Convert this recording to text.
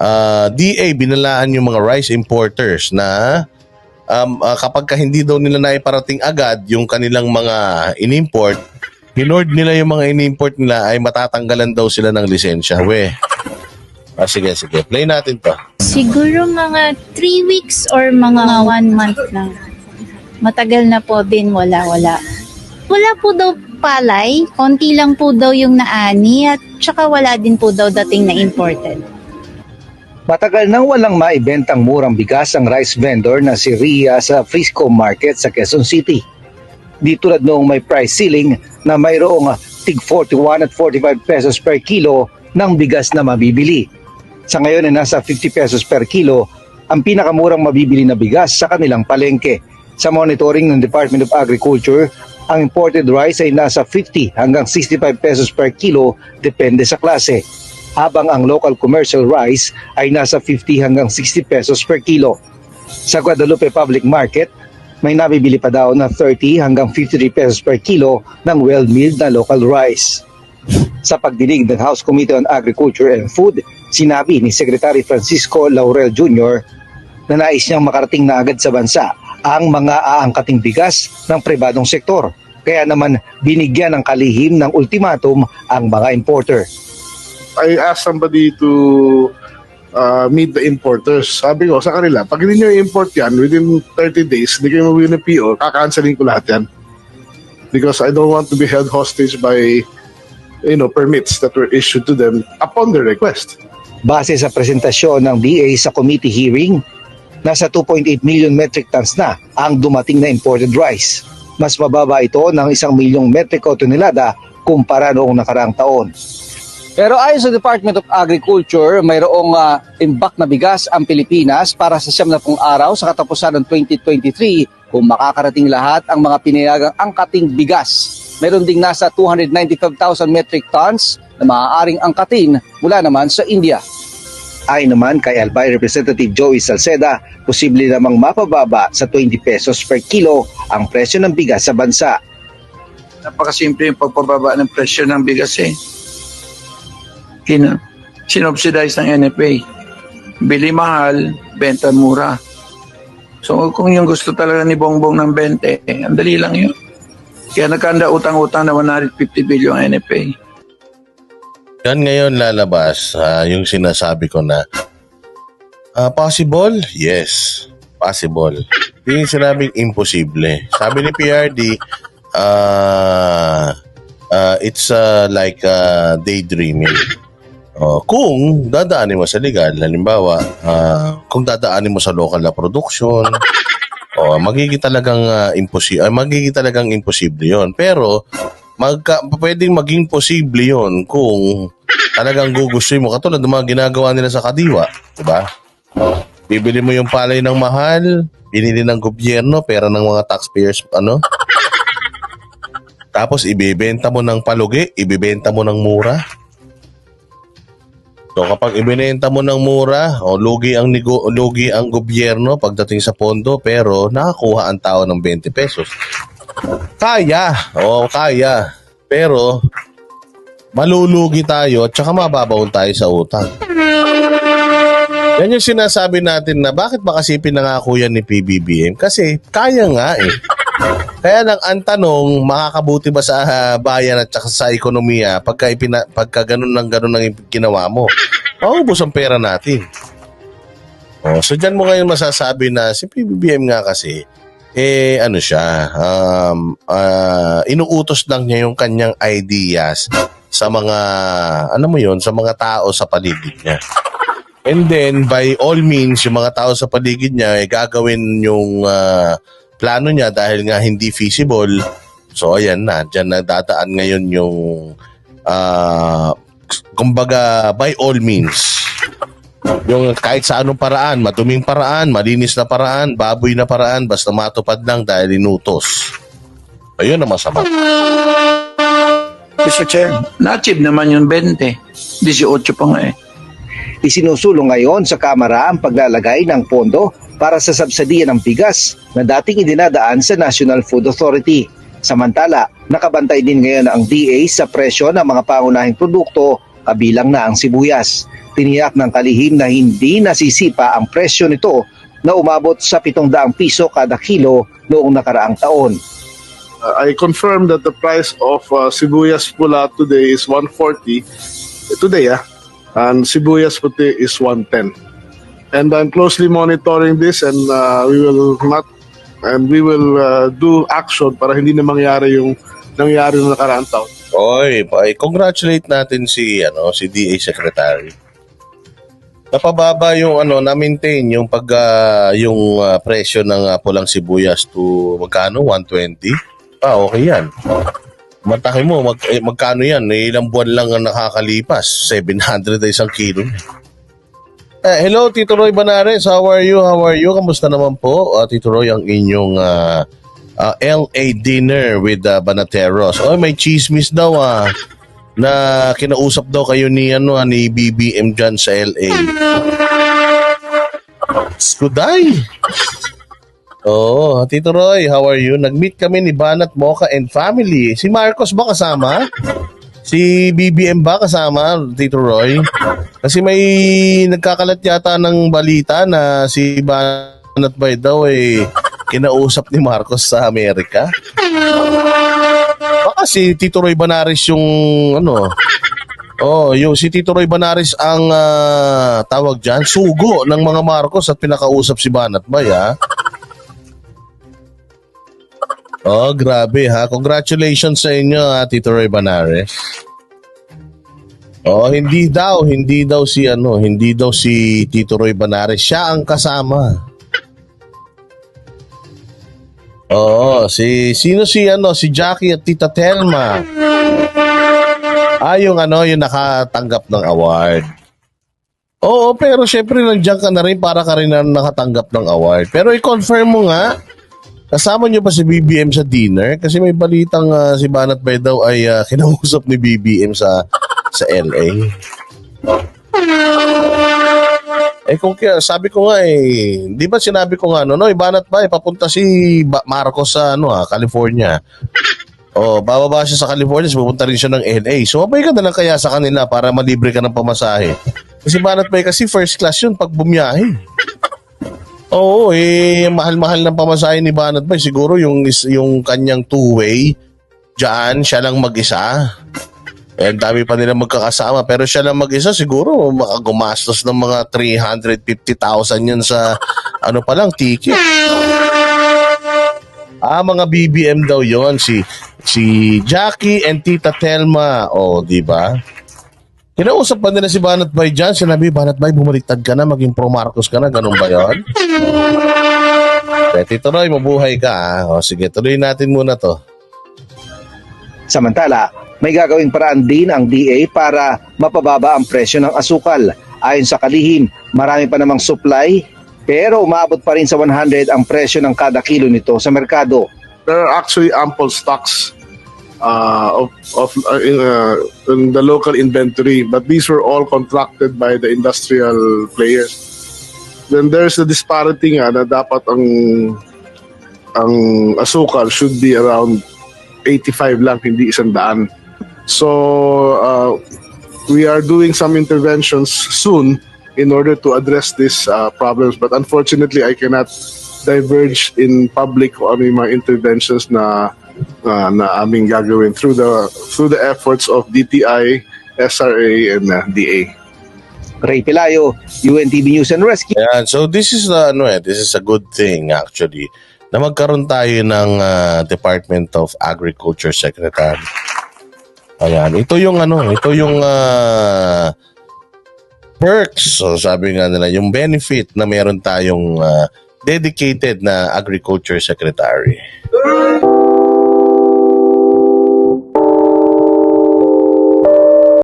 ah, DA binalaan yung mga rice importers na um, ah, kapag ka hindi daw nila naiparating agad yung kanilang mga in-import, hinord nila yung mga in-import nila ay matatanggalan daw sila ng lisensya. We. Ah, sige, sige. Play natin to. Siguro mga 3 weeks or mga 1 month lang. Matagal na po din, wala, wala. Po daw palay, konti lang po daw yung naani at tsaka wala din po daw dating na imported. Matagal nang walang maibentang murang bigas ang rice vendor na si Ria sa Frisco Market sa Quezon City. Di tulad noong may price ceiling na mayroong tig 41 at 45 pesos per kilo ng bigas na mabibili. Sa ngayon ay nasa 50 pesos per kilo ang pinakamurang mabibili na bigas sa kanilang palengke. Sa monitoring ng Department of Agriculture, ang imported rice ay nasa 50 hanggang 65 pesos per kilo depende sa klase habang ang local commercial rice ay nasa 50 hanggang 60 pesos per kilo. Sa Guadalupe Public Market, may nabibili pa daw na 30 hanggang 53 pesos per kilo ng well-milled na local rice. Sa pagdinig ng House Committee on Agriculture and Food, sinabi ni Secretary Francisco Laurel Jr. na nais niyang makarating na agad sa bansa ang mga aangkating bigas ng pribadong sektor. Kaya naman binigyan ng kalihim ng ultimatum ang mga importer. I asked somebody to uh, meet the importers. Sabi ko sa kanila, pag hindi nyo import yan, within 30 days, hindi kayo mawin ng PO, kakanceling ko lahat yan. Because I don't want to be held hostage by you know, permits that were issued to them upon their request. Base sa presentasyon ng DA sa committee hearing, nasa 2.8 million metric tons na ang dumating na imported rice. Mas mababa ito ng isang milyong metriko tonelada kumpara noong nakaraang taon. Pero ayon sa Department of Agriculture, mayroong uh, imbak na bigas ang Pilipinas para sa siyam na pung araw sa katapusan ng 2023 kung makakarating lahat ang mga pinayagang angkating bigas. Meron ding nasa 295,000 metric tons na maaaring angkatin mula naman sa India. Ay naman kay Albay Representative Joey Salceda, posible namang mapababa sa 20 pesos per kilo ang presyo ng bigas sa bansa. napakasimple yung pagpababa ng presyo ng bigas eh. Kin sinubsidize ng NFA. Bili mahal, benta mura. So kung yung gusto talaga ni Bongbong ng 20, eh, ang dali lang yun. Kaya nagkanda utang-utang na 150 billion ang NFA. Yan ngayon lalabas ah, yung sinasabi ko na ah, possible? Yes. Possible. Hindi yung sinabing imposible. Sabi ni PRD, ah ah, it's ah, like ah, daydreaming. Oh, kung dadaanin mo sa legal, halimbawa, ah, kung dadaanin mo sa local na production, oh, magiging talagang uh, imposible, magiging talagang imposible 'yon. Pero magka, pwedeng maging posible 'yon kung talagang gugustuhin mo katulad ng mga ginagawa nila sa Kadiwa, 'di ba? Bibili mo yung palay ng mahal, binili ng gobyerno, pera ng mga taxpayers, ano? Tapos ibebenta mo ng palugi, ibebenta mo ng mura. So kapag ibinenta mo ng mura, o lugi ang nego, lugi ang gobyerno pagdating sa pondo, pero nakakuha ang tao ng 20 pesos. Kaya, o kaya. Pero malulugi tayo at saka mababaon tayo sa utang. Yan yung sinasabi natin na bakit ba kasi pinangako yan ni PBBM? Kasi kaya nga eh. Kaya lang ang tanong, makakabuti ba sa ah, bayan at sa ekonomiya pagka, ipina, pagka ganun ng ganun ang ginawa mo? Maubos ang pera natin. Oh, so dyan mo ngayon masasabi na si PBBM nga kasi, eh ano siya, um, ah, inuutos lang niya yung kanyang ideas sa mga, ano mo yun, sa mga tao sa paligid niya. And then, by all means, yung mga tao sa paligid niya, eh, gagawin yung ah, plano niya dahil nga hindi feasible. So, ayan na. Diyan na dadaan ngayon yung, ah, kumbaga, by all means. Yung kahit sa anong paraan, maduming paraan, malinis na paraan, baboy na paraan, basta matupad lang dahil inutos. Ayun ang masama. Mr. Chair, na-achieve naman yung 20. 18 pa nga eh. Isinusulong ngayon sa Kamara ang paglalagay ng pondo para sa subsidiya ng bigas na dating idinadaan sa National Food Authority. Samantala, nakabantay din ngayon ang DA sa presyo ng mga pangunahing produkto kabilang na ang sibuyas. Tiniyak ng kalihim na hindi nasisipa ang presyo nito na umabot sa 700 piso kada kilo noong nakaraang taon. Uh, I confirm that the price of uh, sibuyas pula today is 140 today ah and sibuyas puti is 110 and I'm closely monitoring this and uh, we will not and we will uh, do action para hindi na mangyari yung nangyari noong nakaraang taon. Oy, congratulate natin si ano, si DA Secretary. Napababa yung ano, na-maintain yung pag ah, yung ah, presyo ng ah, pulang sibuyas to magkano? 120? Ah, okay yan. Mataki mo, mag, eh, magkano yan? Eh, ilang buwan lang ang nakakalipas. 700 na isang kilo. Eh, hello, Tito Roy Banares. How are you? How are you? Kamusta naman po, ah, Tito Roy, ang inyong ah, ah, LA dinner with uh, Banateros. Oh, may chismis daw ah na kinausap daw kayo ni ano ni BBM dyan sa LA. Skuday. Oh, Tito Roy, how are you? Nag-meet kami ni Banat Mocha and family. Si Marcos ba kasama? Si BBM ba kasama, Tito Roy? Kasi may nagkakalat yata ng balita na si Banat Bay daw eh kinausap ni Marcos sa Amerika. Baka si Tito Roy Banares yung ano. Oh, yung si Tito Roy Banares ang ah, tawag diyan, sugo ng mga Marcos at pinakausap si Banat Bay ha. Oh, grabe ha. Congratulations sa inyo ha, Tito Roy Banares. Oh, hindi daw, hindi daw si ano, hindi daw si Tito Roy Banares. Siya ang kasama. Oo, si sino si ano, si Jackie at Tita Telma. Ah, yung ano, yung nakatanggap ng award. Oo, pero syempre nandiyan ka na rin para ka rin na nakatanggap ng award. Pero i-confirm mo nga, kasama niyo ba si BBM sa dinner? Kasi may balitang ah, si Banat Bay daw ay ah, kinausap ni BBM sa sa LA. Eh kung kaya, sabi ko nga eh, di ba sinabi ko nga, no, no, ibanat ba, eh, papunta si Marcos sa, ano ah, California. Oh, bababa siya sa California, pupunta rin siya ng LA. So, abay ka na lang kaya sa kanila para malibre ka ng pamasahe. Kasi banat ba, kasi first class yun pag bumiyahe. Oo, eh, mahal-mahal ng pamasahe ni Banat ba, siguro yung, yung kanyang two-way, dyan, siya lang mag-isa. Eh, dami pa nila magkakasama. Pero siya lang mag-isa, siguro makagumastos ng mga 350,000 yun sa ano pa lang, ticket. Ah, mga BBM daw yon si si Jackie and Tita Telma. Oh, di ba? Kinausap pa nila si Banat Bay dyan. Sinabi, Banat Bay, bumaliktad ka na, maging pro Marcos ka na. Ganun ba yun? Eh, Tito Roy, mabuhay ka. ah. O, sige, tuloy natin muna to. Samantala, may gagawing paraan din ang DA para mapababa ang presyo ng asukal. Ayon sa kalihim, marami pa namang supply pero umabot pa rin sa 100 ang presyo ng kada kilo nito sa merkado. There are actually ample stocks uh, of, of uh, in, uh, in the local inventory, but these were all contracted by the industrial players. Then there's a disparity nga na dapat ang ang asukal should be around 85 lang, hindi isang daan. So uh, we are doing some interventions soon in order to address these uh, problems. But unfortunately, I cannot diverge in public kung ano yung interventions na uh, na aming gagawin through the through the efforts of DTI, SRA, and uh, DA. Ray Pelayo, UNTV News and Rescue. Ayan, so this is uh, ano eh, this is a good thing actually na magkaroon tayo ng ah, Department of Agriculture Secretary. Ayan, ito yung ano, ito yung ah, perks, so sabi nga nila, yung benefit na meron tayong ah, dedicated na Agriculture Secretary.